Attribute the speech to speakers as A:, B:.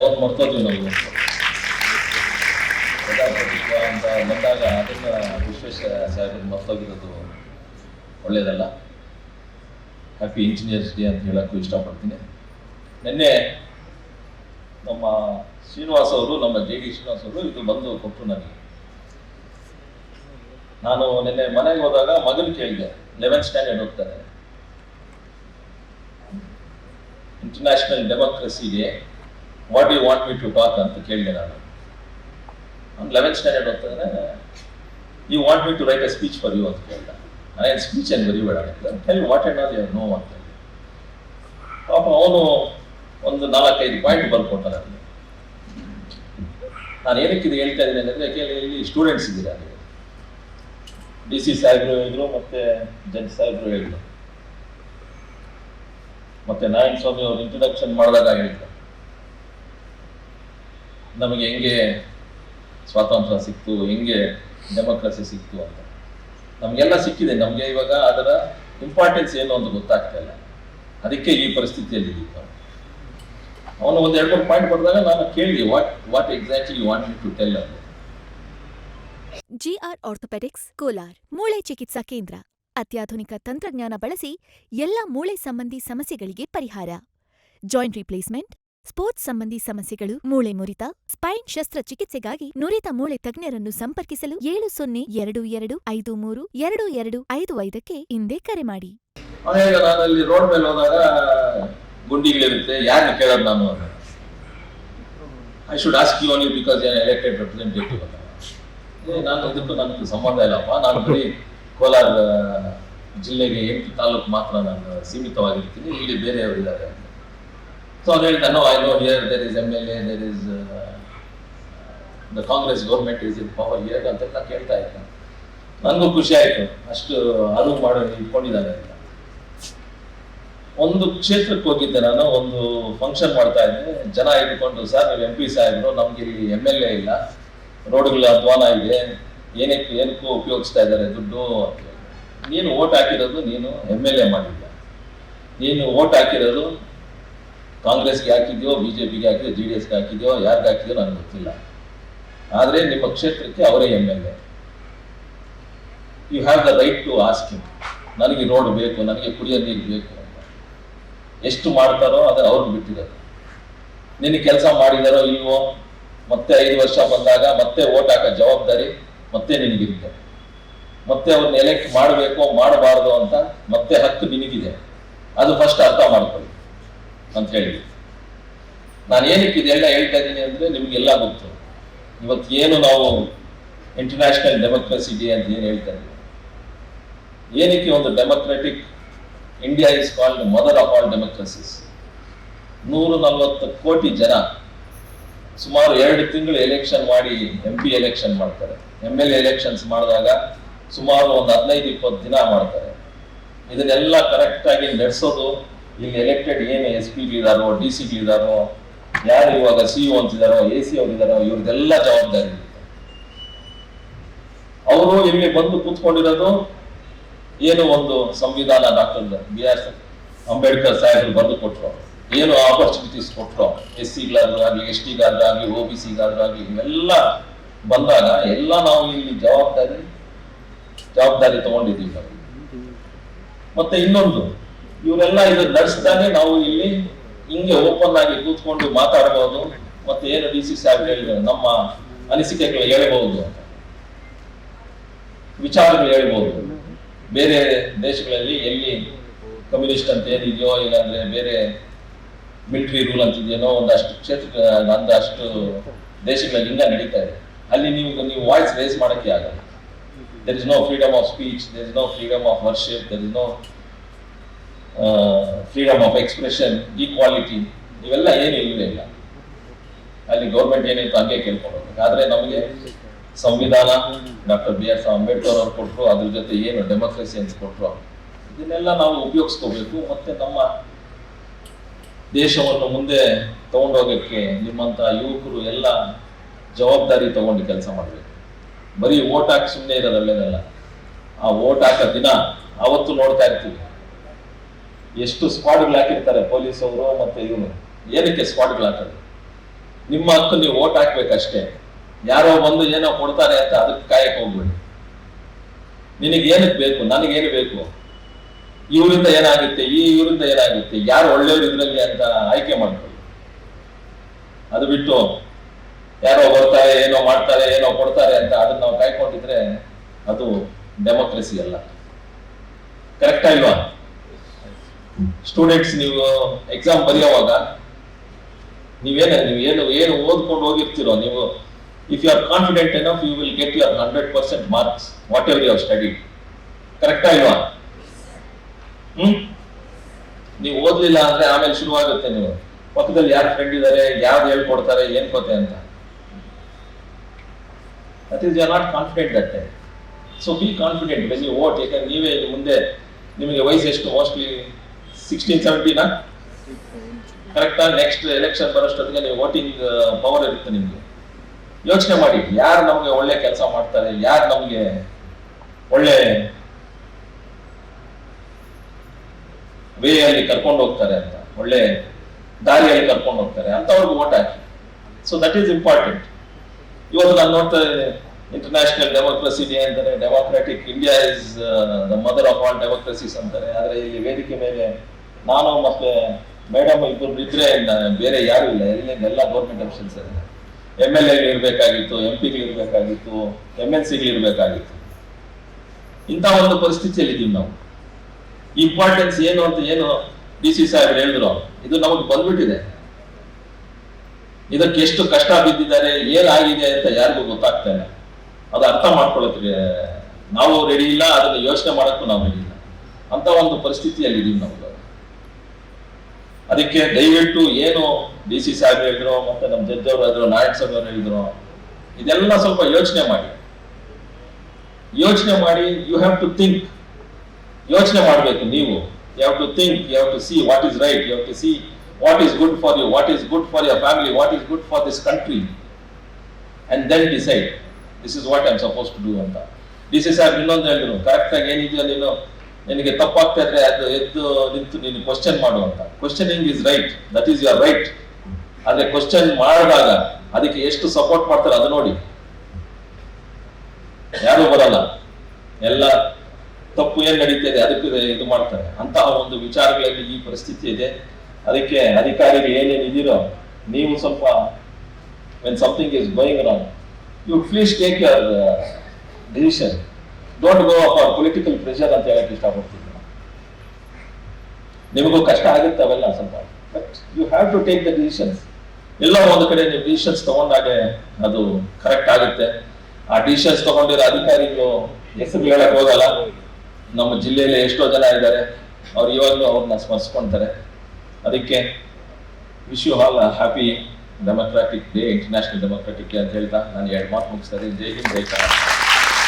A: ಒಂದು ಮರ್ತೋದ್ವಿ ನಾವು ಪ್ರಜಾಪ್ರಭುತ್ವ ಅಂತ ಬಂದಾಗ ಅದನ್ನ ವಿಶ್ವೇಶ್ವರ ಸಾಹೇಬ್ ಮರ್ತೋಗಿರೋದು ಒಳ್ಳೇದಲ್ಲ ಹ್ಯಾಪಿ ಇಂಜಿನಿಯರ್ಸ್ ಡೇ ಅಂತ ಹೇಳೋಕ್ಕೂ ಇಷ್ಟಪಡ್ತೀನಿ. ನಿನ್ನೆ ನಮ್ಮ ಶ್ರೀನಿವಾಸ್ ಅವರು, ನಮ್ಮ ಜೆ ಡಿ ಶ್ರೀನಿವಾಸ್ ಅವರು ಇದು ಬಂದು ಕೊಟ್ಟರು ನನಗೆ. ನಾನು ನಿನ್ನೆ ಮನೆಗೆ ಹೋದಾಗ ಮಗನ್ ಕೇಳಿದೆ ಲೆವೆನ್ ಸ್ಟ್ಯಾಂಡರ್ಡ್ ಹೋಗ್ತಾರೆ international ಡೆಮೋಕ್ರಸಿಗೆ what you want me to talk ಅಂತ ಕೇಳಿದೆ ನಾನು. ಅವ್ನು ಲೆವೆನ್ ಸ್ಟ್ಯಾಂಡರ್ಡ್ ಅಂತಂದ್ರೆ you want me to write a speech for you ಅಂತ ಕೇಳಿದ. ಏನು ಸ್ಪೀಚ್ ಏನು ಬರೀಬೇಡ tell what and all your know ಅಂತ ಪಾಪ ಅವನು ಒಂದು ನಾಲ್ಕೈದು ಪಾಯಿಂಟ್ ಬರ್ಕೊಟ್ಟ ನನಗೆ ನಾನು ಏನಕ್ಕೆ ಇದು ಹೇಳ್ತಾ ಇದ್ದೀನಿ ಅಂದರೆ ಯಾಕೆಂದ್ರೆ ಇಲ್ಲಿ ಸ್ಟೂಡೆಂಟ್ಸ್ ಇದ್ದೀರಾ ನೀವು? ಡಿ ಸಿ ಸಾಹೇಬರು ಹೇಳಿದ್ರು, ಮತ್ತೆ ಜಡ್ಜ್ ಸಾಹೇಬ್ರು ಹೇಳಿದ್ರು. ಮತ್ತೆ ನಾರಾಯಣ ಸ್ವಾಮಿ ಅವರು ಇಂಟ್ರೊಡಕ್ಷನ್ ಮಾಡಿದಾಗ ಹೇಳಿದ್ರು. ನಮಗೆ ಹೆಂಗೆ ಸ್ವಾತಂತ್ರ್ಯ ಸಿಕ್ತು, ಹೆಂಗೆ ಡೆಮೋಕ್ರಸಿ ಸಿಕ್ತು ಅಂತ. ನಮಗೆಲ್ಲ ಸಿಕ್ಕಿದೆ. ನಮಗೆ ಇವಾಗ ಅದರ ಇಂಪಾರ್ಟೆನ್ಸ್ ಏನು ಅಂತ ಗೊತ್ತಾಗ್ತಾ ಇಲ್ಲ. ಅದಕ್ಕೆ ಈ ಪರಿಸ್ಥಿತಿಯಲ್ಲಿ ಅವನು ಒಂದು ಎರಡು ಮೂರು ಪಾಯಿಂಟ್ ಬರೆದಾಗ ನಾನು ಕೇಳಿ what what exactly want to tell ಅಂತ
B: ಜಿಆರ್ ಆರ್ಥೋಪೆಡಿಕ್ಸ್, ಕೋಲಾರ್, ಮೂಳೆ ಚಿಕಿತ್ಸಾ ಕೇಂದ್ರ. ಅತ್ಯಾಧುನಿಕ ತಂತ್ರಜ್ಞಾನ ಬಳಸಿ ಎಲ್ಲ ಮೂಳೆ ಸಂಬಂಧಿ ಸಮಸ್ಯೆಗಳಿಗೆ ಪರಿಹಾರ. ಜಾಯಿಂಟ್ ರಿಪ್ಲೇಸ್ಮೆಂಟ್ ಸ್ಪೋರ್ಟ್ಸ್ ಸಂಬಂಧಿ ಸಮಸ್ಯೆಗಳು, ಮೂಳೆ ಮುರಿತ, ಸ್ಪೈನ್ ಶಸ್ತ್ರಚಿಕಿತ್ಸೆಗಾಗಿ ನುರಿತ ಮೂಳೆ ತಜ್ಞರನ್ನು ಸಂಪರ್ಕಿಸಲು ಏಳು ಸೊನ್ನೆ ಎರಡು ಎರಡು ಐದು ಮೂರು ಎರಡು ಎರಡು ಐದು ಐದಕ್ಕೆ ಹಿಂದೆ ಕರೆ ಮಾಡಿ.
A: ನಾನು ಅಲ್ಲಿ ರೋಡ್ ಮೇಲೆ ಹೋದಾಗ ಗುಂಡಿಗಳಿರುತ್ತೆ ಯಾರನ್ನ ಕೇಳೋದು ನಾನು? I should ask you only because elected representative ಅಂತ ನಾನು ಇದಕ್ಕೂ ನನಗೆ ಸಂಬಂಧ ಇಲ್ಲಪ್ಪ. ನಾನು ಬರೀ ಕೋಲಾರ, ಜಿಲ್ಲೆಗೆ ಎಂಟು ತಾಲೂಕು ಮಾತ್ರ ನಾನು ಸೀಮಿತವಾಗಿರ್ತೀನಿ. ಇಲ್ಲಿ ಬೇರೆಯವರು ಇದ್ದಾರೆ ಅಂತ ಸೊ ಅವ್ನು ಹೇಳ್ದ no I know here there is L A there is the Congress government is in power here ಅಂತೆಲ್ಲ ಕೇಳ್ತಾ ಇದ್ದೆ. ನನಗೂ ಖುಷಿ ಆಯಿತು. ಅಷ್ಟು ಅರಿವು ಮಾಡಿ, ಇಟ್ಕೊಂಡಿದ್ದಾರೆ ಅಂತ. ಒಂದು ಕ್ಷೇತ್ರಕ್ಕೆ ಹೋಗಿದ್ದೆ ನಾನು, ಒಂದು ಫಂಕ್ಷನ್ ಮಾಡ್ತಾ ಇದ್ದೆ. ಜನ ಇಟ್ಕೊಂಡು ಸರ್, ನೀವು ಎಂ ಪಿ ಸಾಹೇಬ್ರು, ನಮ್ಗೆ ಇಲ್ಲಿ ಎಂ ಎಲ್ ಎ ಇಲ್ಲ. ರೋಡ್ಗಳ ಅಧ್ವಾನ ಇದೆ. ಏನಕ್ಕೆ, ಏನಕ್ಕೂ ಉಪಯೋಗಿಸ್ತಾ ಇದ್ದಾರೆ ದುಡ್ಡು ಅಂತ. ನೀನು ಓಟ್ ಹಾಕಿರೋದು ನೀನು ಎಂ ಎಲ್ ಎ ಮಾಡಿಲ್ಲ ನೀನು ಓಟ್ ಹಾಕಿರೋದು ಕಾಂಗ್ರೆಸ್ಗೆ ಹಾಕಿದ್ಯೋ ಬಿ ಜೆ ಪಿಗೆ ಹಾಕಿದ್ಯೋ, ಜಿ ಡಿ ಎಸ್ಗೆ ಹಾಕಿದ್ಯೋ, ಯಾರಿಗೆ ಹಾಕಿದ್ಯೋ ನನಗೆ ಗೊತ್ತಿಲ್ಲ. ಆದರೆ ನಿಮ್ಮ ಕ್ಷೇತ್ರಕ್ಕೆ ಅವರೇ M L A. You have the right to ask ನನಗೆ ರೋಡ್ ಬೇಕು, ನನಗೆ ಕುಡಿಯೋ ನೀರು ಬೇಕು ಅಂತ. ಎಷ್ಟು ಮಾಡ್ತಾರೋ ಅದು ಅವ್ರಿಗೆ ಬಿಟ್ಟಿರೋದು ನಿನ್ನ ಕೆಲಸ ಮಾಡಿದಾರೋ ಇಲ್ವೋ? ಮತ್ತೆ ಐದು ವರ್ಷ ಬಂದಾಗ ಮತ್ತೆ ಓಟ್ ಹಾಕೋ ಜವಾಬ್ದಾರಿ ಮತ್ತೆ ನಿನಗಿರುತ್ತೆ ಮತ್ತೆ ಅವ್ರನ್ನ ಎಲೆಕ್ಟ್ ಮಾಡಬೇಕು, ಮಾಡಬಾರ್ದು ಅಂತ ಮತ್ತೆ ಹಕ್ಕು ನಿನಗಿದೆ. ಅದು ಫಸ್ಟ್ ಅರ್ಥ ಮಾಡ್ಕೊಳ್ಳಿ. ಅಂತ ಹೇಳಿ. ನಾನು ಏನಕ್ಕೆ ಇದೆಲ್ಲ ಹೇಳ್ತಾ ಇದ್ದೀನಿ ಅಂದ್ರೆ ನಿಮ್ಗೆಲ್ಲ ಗೊತ್ತು. ಇವತ್ತು ಏನು ನಾವು ಇಂಟರ್ನ್ಯಾಷನಲ್ ಡೆಮೋಕ್ರಸಿ ಡೇ ಅಂತ ಏನು ಹೇಳ್ತಾ ಇದ್ದೀವಿ ಏನಕ್ಕೆ ಒಂದು democratic India is called mother of all democracies ನೂರ ನಲವತ್ತು ಕೋಟಿ ಜನ ಸುಮಾರು ಎರಡು ತಿಂಗಳು ಎಲೆಕ್ಷನ್ ಮಾಡಿ ಎಂ ಪಿ ಎಲೆಕ್ಷನ್ ಮಾಡ್ತಾರೆ. ಎಂ ಎಲ್ ಎಲೆಕ್ಷನ್ಸ್ ಮಾಡಿದಾಗ ಸುಮಾರು ಒಂದು ಹದಿನೈದು, ಇಪ್ಪತ್ತು ದಿನ ಮಾಡ್ತಾರೆ. ಇದನ್ನೆಲ್ಲ ಕರೆಕ್ಟ್ ಆಗಿ ನಡೆಸೋದು ಇಲ್ಲಿ ಎಲೆಕ್ಟೆಡ್ ಏನು ಎಸ್ ಪಿ ಇದಾರೋ ಡಿ ಸಿ ಇದಾರೋ, ಯಾರು ಇವಾಗ ಸಿ ಒ ಅಂತಿದಾರೋ ಎ ಸಿ ಅವರಿದಾರೋ ಇದಾರೋ ಇವ್ರದ್ದೆಲ್ಲ ಜವಾಬ್ದಾರಿ ಅವರು ಇಲ್ಲಿ ಬಂದು ಕೂತ್ಕೊಂಡಿರೋದು ಏನು ಒಂದು ಸಂವಿಧಾನ ಡಾಕ್ಟರ್ ಬಿ ಆರ್ ಅಂಬೇಡ್ಕರ್ ಸಾಹೇಬರು ಬಂದು ಕೊಟ್ಟರು ಏನು ಆಪರ್ಚುನಿಟೀಸ್ ಕೊಟ್ಟರು ಎಸ್ ಸಿಗಾದ್ರೂ ಆಗಲಿ ಎಸ್ ಟಿಗಾದ್ರೂ ಆಗಲಿ ಒ ಬಿ ಸಿಗಾದ್ರೂ ಆಗಲಿ, ಇವೆಲ್ಲ ಬಂದಾಗ ಎಲ್ಲ ನಾವು ಇಲ್ಲಿ ಜವಾಬ್ದಾರಿ ಜವಾಬ್ದಾರಿ ತಗೊಂಡಿದ್ದೀವಿ ಮತ್ತೆ ಇನ್ನೊಂದು ಇವರೆಲ್ಲ ಇದು ನಡೆಸ್ತಾನೆ ನಾವು ಇಲ್ಲಿ ಹಿಂಗೆ ಓಪನ್ ಆಗಿ ಕೂತ್ಕೊಂಡು ಮಾತಾಡಬಹುದು ಮತ್ತೆ ಏನು ಡಿ ಸಿ ಸಾಹೇಬ್ ಹೇಳಿದ್ರು, ನಮ್ಮ ಅನಿಸಿಕೆಗಳು ಹೇಳಬಹುದು ವಿಚಾರಗಳು ಹೇಳ್ಬೋದು. ಬೇರೆ ದೇಶಗಳಲ್ಲಿ ಎಲ್ಲಿ ಕಮ್ಯುನಿಸ್ಟ್ ಅಂತ ಏನಿದೆಯೋ, ಇಲ್ಲಾಂದ್ರೆ ಬೇರೆ ಮಿಲಿಟರಿ ರೂಲ್ ಅಂತಿದೆಯೋ ಒಂದಷ್ಟು ಕ್ಷೇತ್ರ, ಒಂದಷ್ಟು ದೇಶಗಳಲ್ಲಿ ಹಿಂಗ ನಡೀತಾ ಇದೆ. ಅಲ್ಲಿ ನೀವು ನೀವು ವಾಯ್ಸ್ ರೇಸ್ ಮಾಡಕ್ಕೆ ಆಗಲ್ಲ. There is no freedom of speech there is no freedom of worship there is no freedom of expression equality ಇವೆಲ್ಲ ಏನು ಇಲ್ಲ ಅಲ್ಲಿ ಗೌರ್ಮೆಂಟ್ ಏನಿತ್ತು ಹಂಗೆ ಕೇಳ್ಕೊಂಡು ಹೋಗ್ಬೇಕು ಆದ್ರೆ ನಮಗೆ ಸಂವಿಧಾನ, ಡಾಕ್ಟರ್ ಬಿ ಆರ್ ಅಂಬೇಡ್ಕರ್ ಅವರು ಕೊಟ್ಟರು ಅದ್ರ ಜೊತೆ ಏನು ಡೆಮೋಕ್ರಸಿ ಅಂತ ಕೊಟ್ಟರು ಇದನ್ನೆಲ್ಲ ನಾವು ಉಪಯೋಗಿಸ್ಕೋಬೇಕು. ಮತ್ತೆ ನಮ್ಮ ದೇಶವನ್ನು ಮುಂದೆ ತಗೊಂಡೋಗಕ್ಕೆ ನಿಮ್ಮಂತ ಯುವಕರು ಎಲ್ಲ ಜವಾಬ್ದಾರಿ ತಗೊಂಡು ಕೆಲಸ ಮಾಡಬೇಕು. ಬರೀ ಓಟ್ ಹಾಕಿ ಸುಮ್ಮನೆ ಇರೋದಲ್ಲೇನಲ್ಲ? ಆ ಓಟ್ ಹಾಕೋ ದಿನ ಅವತ್ತು ನೋಡ್ತಾ ಇರ್ತೀವಿ. ಎಷ್ಟು ಸ್ಕ್ವಾಡ್ಗಳು ಹಾಕಿರ್ತಾರೆ ಪೊಲೀಸ್ ಅವರು ಮತ್ತೆ ಇವನು. ಏನಕ್ಕೆ ಸ್ಕ್ವಾಡ್ಗಳು ಹಾಕೋದು? ನಿಮ್ಮ ಹಕ್ಕು ನೀವು ಓಟ್ ಹಾಕ್ಬೇಕಷ್ಟೇ ಯಾರೋ ಬಂದು ಏನೋ ಕೊಡ್ತಾರೆ ಅಂತ ಅದಕ್ಕೆ ಕಾಯಕ್ಕೆ ಹೋಗ್ಬೇಡಿ. ನಿನಗೆ ಏನಕ್ಕೆ ಬೇಕು? ನನಗೇನು ಬೇಕು? ಇವರಿಂದ ಏನಾಗುತ್ತೆ? ಈ ಇವರಿಂದ ಏನಾಗುತ್ತೆ? ಯಾರು ಒಳ್ಳೆಯವರು ಇದ್ರಲ್ಲಿ ಅಂತ ಆಯ್ಕೆ ಮಾಡ್ಕೊಳ್ಳಿ. ಅದು ಬಿಟ್ಟು ಯಾರೋ ಬರ್ತಾರೆ, ಏನೋ ಮಾಡ್ತಾರೆ, ಏನೋ ಕೊಡ್ತಾರೆ ಅಂತ ಅದನ್ನ ನಾವು ಕಾಯ್ಕೊಂಡಿದ್ರೆ ಅದು ಡೆಮೋಕ್ರಸಿ ಅಲ್ಲ. ಕರೆಕ್ಟ್ ಅಲ್ವಾ ಸ್ಟೂಡೆಂಟ್ಸ್ ನೀವು ಎಕ್ಸಾಮ್ ಬರೆಯುವಾಗ, ನೀವೇನು, ನೀವು ಏನು ಏನು ಓದ್ಕೊಂಡು ಹೋಗಿರ್ತೀರೋ, ನೀವು if you are confident enough you will get your hundred percent marks whatever you study ಕರೆಕ್ಟಾ ಇಲ್ವಾ? ಹ್ಮ್? ನೀವು ಓದ್ಲಿಲ್ಲ ಅಂದ್ರೆ ಆಮೇಲೆ ಶುರುವಾಗುತ್ತೆ ನೀವು. ಪಕ್ಕದಲ್ಲಿ ಯಾರು ಫ್ರೆಂಡ್ ಇದ್ದಾರೆ ಯಾವ್ದು ಹೇಳ್ಕೊಡ್ತಾರೆ, ಏನ್ ಕೊತೆ ಅಂತ. That is you are not confident that so be confident when you vote ಯಾಕಂದ್ರೆ ನೀವೇ ಮುಂದೆ, ನಿಮಗೆ ವಯಸ್ಸು ಎಷ್ಟು? ಮೋಸ್ಟ್ಲಿ ಸಿಕ್ಸ್ಟೀನ್ ಸೆವೆಂಟೀನಾ ಕರೆಕ್ಟಾ ನೆಕ್ಸ್ಟ್ ಎಲೆಕ್ಷನ್ ಬರೋಷ್ಟೊತ್ತಿಗೆ ನೀವು ವೋಟಿಂಗ್ ಪವರ್ ಇರುತ್ತೆ ನಿಮಗೆ. ಯೋಚನೆ ಮಾಡಿ, ಯಾರು ನಮಗೆ ಒಳ್ಳೆ ಕೆಲಸ ಮಾಡ್ತಾರೆ, ಯಾರು ನಮಗೆ ಒಳ್ಳೆ ವೇ ಅಲ್ಲಿ ಕರ್ಕೊಂಡು ಹೋಗ್ತಾರೆ ಅಂತ, ಒಳ್ಳೆ ದಾರಿಯಲ್ಲಿ ಕರ್ಕೊಂಡು ಹೋಗ್ತಾರೆ, ಅಂತವ್ರಿಗೆ ವೋಟ್ ಹಾಕಿ. ಸೊ ದಟ್ ಈಸ್ ಇಂಪಾರ್ಟೆಂಟ್ ಇವತ್ತು ನಾನು ನೋಡ್ತಾ ಇದ್ದೇನೆ ಇಂಟರ್ನ್ಯಾಷನಲ್ ಡೆಮೋಕ್ರಸಿ ಡೇ ಅಂತಾರೆ democratic India is the mother of all democracies ಅಂತಾರೆ, ಆದ್ರೆ ಇಲ್ಲಿ ವೇದಿಕೆ ಮೇಲೆ ನಾನು ಮತ್ತೆ ಮೇಡಮ್ ಇಬ್ಬರು ಇದ್ರೆ ಬೇರೆ ಯಾರು ಇಲ್ಲ. ಎಲ್ಲ ಗೌರ್ಮೆಂಟ್ ಇದ್ದಾರೆ ಎಂ ಎಲ್ ಇರಬೇಕಾಗಿತ್ತು ಎಂ ಪಿಗಳು ಇರಬೇಕಾಗಿತ್ತು ಎಂ ಎಲ್ ಸಿಗಳು ಇರಬೇಕಾಗಿತ್ತು. ಇಂಥ ಒಂದು ಪರಿಸ್ಥಿತಿಯಲ್ಲಿ ಇದೀವಿ ನಾವು ಇಂಪಾರ್ಟೆನ್ಸ್ ಏನು ಅಂತ ಏನು ಡಿ ಸಿ ಸಾಹೇಬ್ ಹೇಳಿದ್ರು. ಇದು ನಮಗೆ ಬಂದ್ಬಿಟ್ಟಿದೆ. ಇದಕ್ಕೆ ಎಷ್ಟು ಕಷ್ಟ ಬಿದ್ದಿದ್ದಾರೆ, ಏನಾಗಿದೆ ಅಂತ ಯಾರಿಗೂ ಗೊತ್ತಾಗ್ತಾ ಇಲ್ಲ. ಅದು ಅರ್ಥ ಮಾಡ್ಕೊಳ್ಳೋಕೆ ನಾವು ರೆಡಿ ಇಲ್ಲ, ಅದನ್ನ ಯೋಚನೆ ಮಾಡೋಕ್ಕೂ ನಾವು ರೆಡಿ ಇಲ್ಲ. ಅಂತ ಒಂದು ಪರಿಸ್ಥಿತಿಯಲ್ಲಿ ಇದೀವಿ ನಾವು. ಅದಕ್ಕೆ ದಯವಿಟ್ಟು ಏನು ಡಿ ಸಿ ಸಾಹೇಬ್ ಹೇಳಿದ್ರು, ಮತ್ತೆ ನಮ್ಮ ಜಡ್ಜ್ ಅವರು ಹೇಳಿದ್ರು ನಾಯಕ್ ಸಾಹೇಬ್ ಅವರು ಹೇಳಿದ್ರು, ಇದೆಲ್ಲ ಸ್ವಲ್ಪ ಯೋಚನೆ ಮಾಡಿ. ಯೋಚನೆ ಮಾಡಿ ಯು ಹ್ಯಾವ್ ಟು ಥಿಂಕ್ ಯೋಚನೆ ಮಾಡಬೇಕು ನೀವು. You have to think you have to see what is right you have to see what is good for you what is good for your family what is good for this country and then decide this is what I am suppose to do ಅಂತ. D C ಸಾಹೇಬ್ ಇನ್ನೊಂದು ಹೇಳಿದ್ರು ಕರೆಕ್ಟಾಗಿ ಏನಿದೆಯೋ ನೀನು ನಿನಗೆ ತಪ್ಪಾಗ್ತಾ ಇದ್ರೆ ಅದು ಎದ್ದು ನಿಂತು ನೀನು ಕ್ವಶನ್ ಮಾಡು ಅಂತ. Questioning is right that is your right ಆದ್ರೆ ಕ್ವಶನ್ ಮಾಡಿದಾಗ ಅದಕ್ಕೆ ಎಷ್ಟು ಸಪೋರ್ಟ್ ಮಾಡ್ತಾರೆ ಅದು ನೋಡಿ. ಯಾರು ಬರಲ್ಲ. ಎಲ್ಲ ತಪ್ಪು ಏನ್ ನಡೀತಿದೆ ಅದಕ್ಕೆ ಇದು ಮಾಡ್ತಾರೆ. ಅಂತಹ ಒಂದು ವಿಚಾರಗಳಲ್ಲಿ ಈ ಪರಿಸ್ಥಿತಿ ಇದೆ. ಅದಕ್ಕೆ ಅಧಿಕಾರಿಗಳು ಏನೇನು ಇದೀರೋ ನೀವು ಸ್ವಲ್ಪ when something is going wrong you please take your decision don't go for political pressure ಅಂತ ಹೇಳಕ್ ಇಷ್ಟಪಡ್ತೀನಿ. ನಿಮಗೂ ಕಷ್ಟ ಆಗುತ್ತೆ ಅವೆಲ್ಲ ಸ್ವಲ್ಪ. But you have to take the decisions ಎಲ್ಲ ಒಂದು ಕಡೆ ನೀವು ಡಿಸಿಷನ್ಸ್ ತಗೊಂಡಾಗೆ ಅದು ಕರೆಕ್ಟ್ ಆಗುತ್ತೆ. ಆ ಡಿಸಿಷನ್ಸ್ ತಗೊಂಡಿರೋ ಅಧಿಕಾರಿಗಳು ಹೆಸರು ಹೇಳಕ್ ಹೋಗಲ್ಲ. ನಮ್ಮ ಜಿಲ್ಲೆಯಲ್ಲಿ ಎಷ್ಟೋ ಜನ ಇದ್ದಾರೆ. ಅವ್ರು ಇವಾಗಲೂ ಅವ್ರನ್ನ ಸ್ಮರಿಸ್ಕೊಂತಾರೆ. ಅದಕ್ಕೆ wish you all happy democratic day international democratic day ಅಂತ ಹೇಳ್ತಾ ನಾನು ಎರಡು ಮಾತು ಮುಗಿಸ್ತಾರೆ ಜೈ ಹಿಂದ್, ಜೈ ಕರ್ನಾಟಕ.